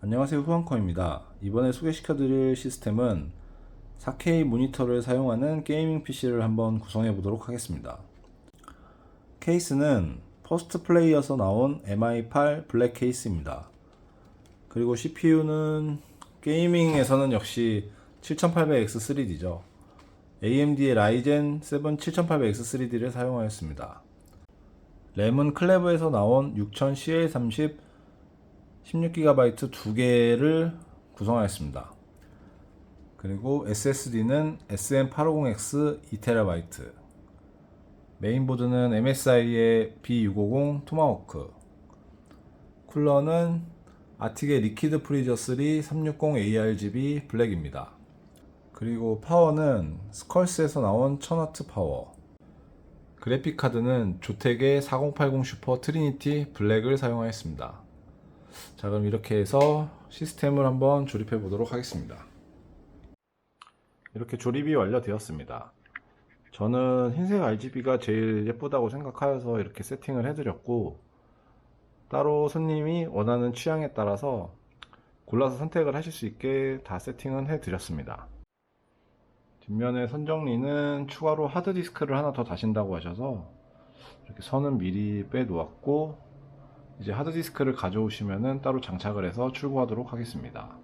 안녕하세요 후원커입니다. 이번에 소개시켜드릴 시스템은 4K 모니터를 사용하는 게이밍 PC를 한번 구성해 보도록 하겠습니다. 케이스는 퍼스트 플레이어서 나온 MI8 블랙 케이스입니다. 그리고 CPU는 게이밍에서는 역시 7800X3D죠. AMD의 라이젠 7 7800X3D를 사용하였습니다. 램은 클레버에서 나온 6000CL30 16GB 두 개를 구성하였습니다. 그리고 SSD는 SM850X 2TB, 메인보드는 MSI의 B650 토마호크, 쿨러는 아틱의 리퀴드 프리저 3 360 ARGB 블랙입니다. 그리고 파워는 스컬스에서 나온 1000W 파워, 그래픽 카드는 조텍의 4080 슈퍼 트리니티 블랙을 사용하였습니다. 자 그럼 이렇게 해서 시스템을 한번 조립해 보도록 하겠습니다. 이렇게 조립이 완료되었습니다. 저는 흰색 RGB가 제일 예쁘다고 생각하여서 이렇게 세팅을 해드렸고 따로 손님이 원하는 취향에 따라서 골라서 선택을 하실 수 있게 다 세팅은 해드렸습니다. 뒷면에 선정리는 추가로 하드디스크를 하나 더 다신다고 하셔서 이렇게 선은 미리 빼 놓았고 이제 하드디스크를 가져오시면은 따로 장착을 해서 출고하도록 하겠습니다.